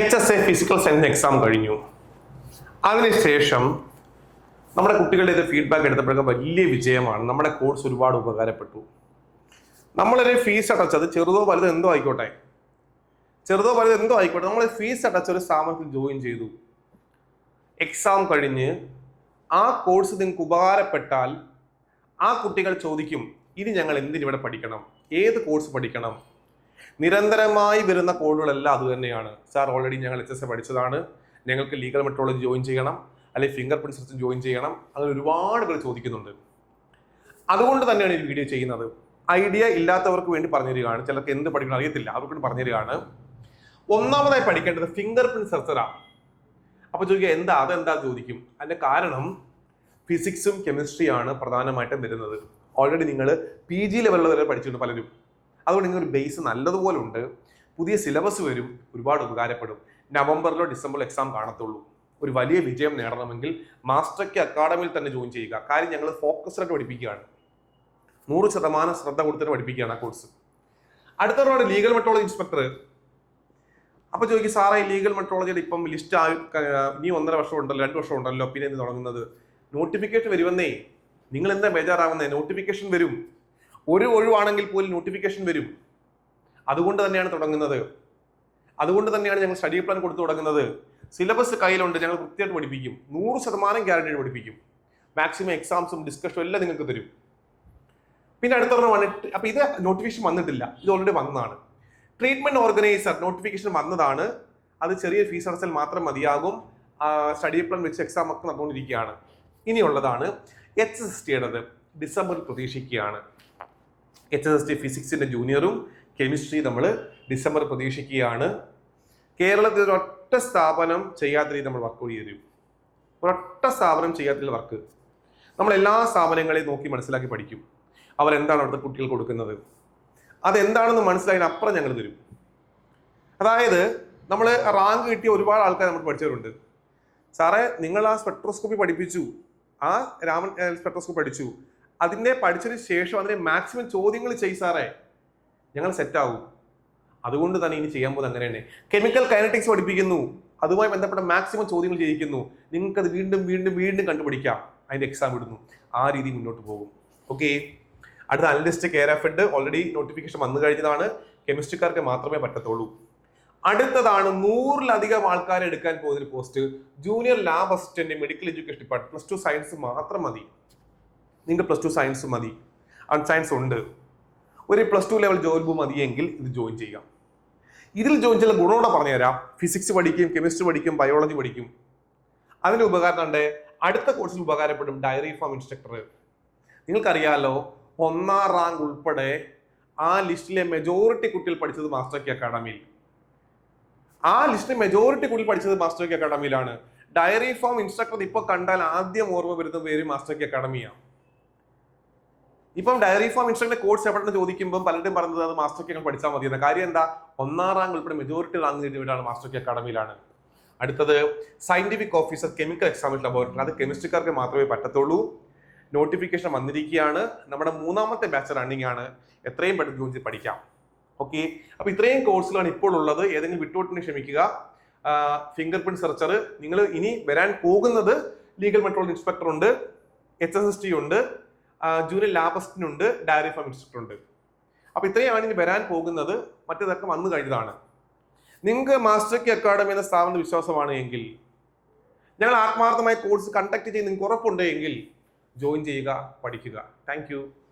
S A physical science exam കഴിഞ്ഞു. അതിനുശേഷം നമ്മുടെ കുട്ടികളുടെ ഇത് ഫീഡ്ബാക്ക് എടുത്തപ്പോഴൊക്കെ വലിയ വിജയമാണ്. നമ്മുടെ കോഴ്സ് ഒരുപാട് ഉപകാരപ്പെട്ടു. നമ്മളൊരു ഫീസ് അടച്ചത് ചെറുതോ വലുതോ എന്തോ ആയിക്കോട്ടെ. ചെറുതോ വലുതോ എന്തോ ആയിക്കോട്ടെ നമ്മൾ ഫീസ് അടച്ച ഒരു സ്ഥാപനത്തിൽ ജോയിൻ ചെയ്തു. എക്സാം കഴിഞ്ഞ് ആ കോഴ്സ് നിങ്ങൾക്ക് ഉപകാരപ്പെട്ടാൽ ആ കുട്ടികൾ ചോദിക്കും ഇനി ഞങ്ങൾ എന്തിനിവിടെ പഠിക്കണം? ഏത് കോഴ്സ് പഠിക്കണം? നിരന്തരമായി വരുന്ന കോളുകളെല്ലാം അത് തന്നെയാണ് സാർ ഓൾറെഡി ഞങ്ങൾ എച്ച് എസ് എ പഠിച്ചതാണ്. ഞങ്ങൾക്ക് ലീഗൽ മെട്രോളജി ജോയിൻ ചെയ്യണം. അല്ലെങ്കിൽ ഫിംഗർ പ്രിന്റ് സെർച്ച് ജോയിൻ ചെയ്യണം. അങ്ങനെ ഒരുപാട് പേർ ചോദിക്കുന്നുണ്ട്. അതുകൊണ്ട് തന്നെയാണ് ഈ വീഡിയോ ചെയ്യുന്നത്. ഐഡിയ ഇല്ലാത്തവർക്ക് വേണ്ടി പറഞ്ഞു തരികയാണ് ചിലർക്ക് എന്ത് പഠിക്കണം അറിയത്തില്ല. അവർക്ക് പറഞ്ഞു തരികയാണ് ഒന്നാമതായി പഠിക്കേണ്ടത് ഫിംഗർ പ്രിന്റ് സെർച്ചറാണ് അപ്പോൾ ചോദിക്കുക എന്താ? അതെന്താ? ചോദിക്കും. അതിന്റെ കാരണം ഫിസിക്സും കെമിസ്ട്രിയാണ് പ്രധാനമായിട്ടും വരുന്നത്. ഓൾറെഡി നിങ്ങൾ പി ജി ലെവലിൽ വരെ പഠിച്ചിട്ടുണ്ട് പലരും. അതുകൊണ്ട് നിങ്ങൾ ഒരു ബേസ് നല്ലതുപോലെ ഉണ്ട്. പുതിയ സിലബസ് വരും ഒരുപാട് ഉപകാരപ്പെടും. നവംബറിലോ ഡിസംബറിലോ എക്സാം കാണത്തുള്ളൂ. ഒരു വലിയ വിജയം നേടണമെങ്കിൽ മാസ്റ്റർക്ക് അക്കാഡമിയിൽ തന്നെ ജോയിൻ ചെയ്യുക. കാര്യം ഞങ്ങൾ ഫോക്കസ്ഡായിട്ട് പഠിപ്പിക്കുകയാണ്. നൂറ് ശതമാനം ശ്രദ്ധ കൊടുത്തിട്ട് പഠിപ്പിക്കുകയാണ് ആ കോഴ്സ് അടുത്ത റോഡ് ലീഗൽ മെട്രോളജി ഇൻസ്പെക്ടർ അപ്പൊ ചോദിക്കും സാറേ ലീഗൽ മെട്രോളജിയുടെ ഇപ്പം ലിസ്റ്റ് ആയി ഇനി ഒന്നര വർഷം ഉണ്ടല്ലോ രണ്ട് വർഷം ഉണ്ടല്ലോ പിന്നെ തുടങ്ങുന്നത്? നോട്ടിഫിക്കേഷൻ വരുമെന്നേ. നിങ്ങൾ എന്താ ബേജാറാവുന്നേ? നോട്ടിഫിക്കേഷൻ വരും. ഒരു ഒഴിവാണെങ്കിൽ പോലും നോട്ടിഫിക്കേഷൻ വരും. അതുകൊണ്ട് തന്നെയാണ് തുടങ്ങുന്നത്. അതുകൊണ്ട് തന്നെയാണ് ഞങ്ങൾ സ്റ്റഡി പ്ലാൻ കൊടുത്തു തുടങ്ങുന്നത്. സിലബസ് കയ്യിലുണ്ട് ഞങ്ങൾ കൃത്യമായിട്ട് പഠിപ്പിക്കും. നൂറ് ശതമാനം ഗ്യാരണ്ടി പഠിപ്പിക്കും. മാക്സിമം എക്സാംസും ഡിസ്കഷനും എല്ലാം നിങ്ങൾക്ക് തരും. പിന്നെ അടുത്തൊരെണ്ണം വന്നിട്ട് അപ്പൊ ഇത് നോട്ടിഫിക്കേഷൻ വന്നിട്ടില്ല. ഇത് ഓൾറെഡി വന്നതാണ്. ട്രീറ്റ്മെന്റ് ഓർഗനൈസർ നോട്ടിഫിക്കേഷൻ വന്നതാണ്. അത് ചെറിയ ഫീസ് അടച്ചാൽ മാത്രം മതിയാകും. സ്റ്റഡി പ്ലാൻ വെച്ച് എക്സാം ഒക്കെ നടന്നുകൊണ്ടിരിക്കുകയാണ്. ഇനിയുള്ളതാണ് എച്ച് എസ് ടിയുടേത് ഡിസംബറിൽ പ്രതീക്ഷിക്കുകയാണ്. എച്ച് എസ് എസ് ടി ഫിസിക്സിന്റെ ജൂനിയറും കെമിസ്ട്രി നമ്മൾ ഡിസംബർ പ്രതീക്ഷിക്കുകയാണ്. കേരളത്തിൽ ഒരൊറ്റ സ്ഥാപനം ചെയ്യാത്ത രീതി നമ്മൾ വർക്ക് ചെയ്തു. ഒരൊറ്റ സ്ഥാപനം ചെയ്യാത്ത വർക്ക് നമ്മൾ എല്ലാ സ്ഥാപനങ്ങളെയും നോക്കി മനസ്സിലാക്കി പഠിക്കും. അവരെന്താണ് അവിടുത്തെ കുട്ടികൾ കൊടുക്കുന്നത്? അതെന്താണെന്ന് മനസ്സിലായതിന് അപ്പുറം ഞങ്ങൾ തരും. അതായത് നമ്മൾ റാങ്ക് കിട്ടിയ ഒരുപാട് ആൾക്കാർ നമ്മൾ പഠിച്ചവരുണ്ട്. സാറേ നിങ്ങൾ ആ സ്പെക്ട്രോസ്കോപ്പി പഠിപ്പിച്ചു. ആ രാമൻ സ്പെക്ട്രോസ്കോപ്പി പഠിച്ചു. അതിന്റെ പഠിച്ചതിന് ശേഷം അതിനെ മാക്സിമം ചോദ്യങ്ങൾ ചെയ് സാറേ. ഞങ്ങൾ സെറ്റാകും അതുകൊണ്ട് തന്നെ ഇനി ചെയ്യാൻ പോകുന്നത് അങ്ങനെയാണ്. കെമിക്കൽ കൈനറ്റിക്സ് പഠിപ്പിക്കുന്നു. അതുമായി ബന്ധപ്പെട്ട മാക്സിമം ചോദ്യങ്ങൾ ചെയ്യിക്കുന്നു. നിങ്ങൾക്കത് വീണ്ടും വീണ്ടും വീണ്ടും കണ്ടുപിടിക്കാം. അതിന്റെ എക്സാം ഇടുന്നു. ആ രീതി മുന്നോട്ട് പോകും. ഓക്കെ അടുത്ത അനലിസ്റ്റ് കെയർ എഫഡ് ഓൾറെഡി നോട്ടിഫിക്കേഷൻ വന്നു കഴിഞ്ഞതാണ്. കെമിസ്ട്രിക്കാർക്ക് മാത്രമേ പറ്റത്തുള്ളൂ. അടുത്തതാണ് നൂറിലധികം ആൾക്കാരെ എടുക്കാൻ പോകുന്ന post junior lab assistant medical education department plus two science മാത്രം മതി. നിങ്ങൾക്ക് പ്ലസ് ടു സയൻസ് മതി. ആർട്ട് സയൻസ് ഉണ്ട്. ഒരു പ്ലസ് ടു ലെവൽ ജോബ് മതിയെങ്കിൽ ഇത് ജോയിൻ ചെയ്യാം. ഇതിൽ ജോയിൻ ചെയ്യുന്ന പറഞ്ഞു തരാം ഫിസിക്സ് പഠിക്കും കെമിസ്ട്രി പഠിക്കും ബയോളജി പഠിക്കും. അതിന്റെ ഉപകാരം ഉണ്ട് അടുത്ത കോഴ്സിൽ ഉപകാരപ്പെടും ഡയറി ഫാം ഇൻസ്ട്രക്ടർ നിങ്ങൾക്കറിയാലോ ഒന്നാം റാങ്ക് ഉൾപ്പെടെ ആ ലിസ്റ്റിലെ മെജോറിറ്റി കുട്ടികൾ പഠിച്ചത് മാസ്റ്റർ കെ അക്കാഡമിയിൽ ആ ലിസ്റ്റിലെ മെജോറിറ്റി കുട്ടികൾ പഠിച്ചത് മാസ്റ്റർ കെ അക്കാഡമിയിലാണ് ഡയറി ഫാം ഇൻസ്ട്രക്ടർ ഇപ്പൊ കണ്ടാൽ ആദ്യം ഓർമ്മ വരുന്ന പേര് മാസ്റ്റർ കെ അക്കാഡമിയാണ് ഇപ്പം ഡയറി ഫോം ഇൻസ്ട്രക്ടർ കോഴ്സ് എവിടെ ചോദിക്കുമ്പോൾ പലരും പറഞ്ഞത് അത് മാസ്റ്റർ കെ പഠിച്ചാൽ മതി എന്ന കാര്യം എന്താ? ഒന്നാം റാങ്ക് ഉൾപ്പെടെ മെജോറിറ്റി റാങ്ക് നേടിയവരാണ് മാസ്റ്റർ കെ അക്കാഡമിയിലാണ് അടുത്തത് സയന്റിഫിക് ഓഫീസർ കെമിക്കൽ എക്സാമിൽ ലബോറട്ടറി അത് കെമിസ്ട്രിക്കാർക്ക് മാത്രമേ പറ്റത്തുള്ളൂ. നോട്ടിഫിക്കേഷൻ വന്നിരിക്കുകയാണ്. നമ്മുടെ മൂന്നാമത്തെ ബാച്ച് റണ്ണിംഗ് ആണ്. എത്രയും പെട്ടെന്ന് പഠിക്കാം. ഓക്കെ അപ്പോൾ ഇത്രയും കോഴ്സുകളാണ് ഇപ്പോൾ ഉള്ളത്. ഏതെങ്കിലും വിട്ടുപോട്ടിന് ക്ഷമിക്കുക. ഫിംഗർ പ്രിന്റ് സെർച്ചർ നിങ്ങൾ ഇനി വരാൻ പോകുന്നത് ലീഗൽ മെട്രോളജി ഇൻസ്പെക്ടർ ഉണ്ട്. എച്ച് എസ് എസ് ടി ഉണ്ട്. ജൂനിയർ ലാബസ്റ്റിനുണ്ട് ഡയറി ഫാം ഇൻസ്റ്റിറ്റ്യൂട്ട് ഉണ്ട് അപ്പൊ ഇത്രയാണ് ഇനി വരാൻ പോകുന്നത്. മറ്റേതൊക്കെ വന്നു കഴിഞ്ഞതാണ്. നിങ്ങൾക്ക് മാസ്റ്റർ കി അക്കാഡമി എന്ന സ്ഥാപന വിശ്വാസമാണ് എങ്കിൽ ഞങ്ങൾ ആത്മാർത്ഥമായി കോഴ്സ് കണ്ടക്ട് ചെയ്ത് നിങ്ങൾക്ക് ഉറപ്പുണ്ട് എങ്കിൽ ജോയിൻ ചെയ്യുക പഠിക്കുക. താങ്ക്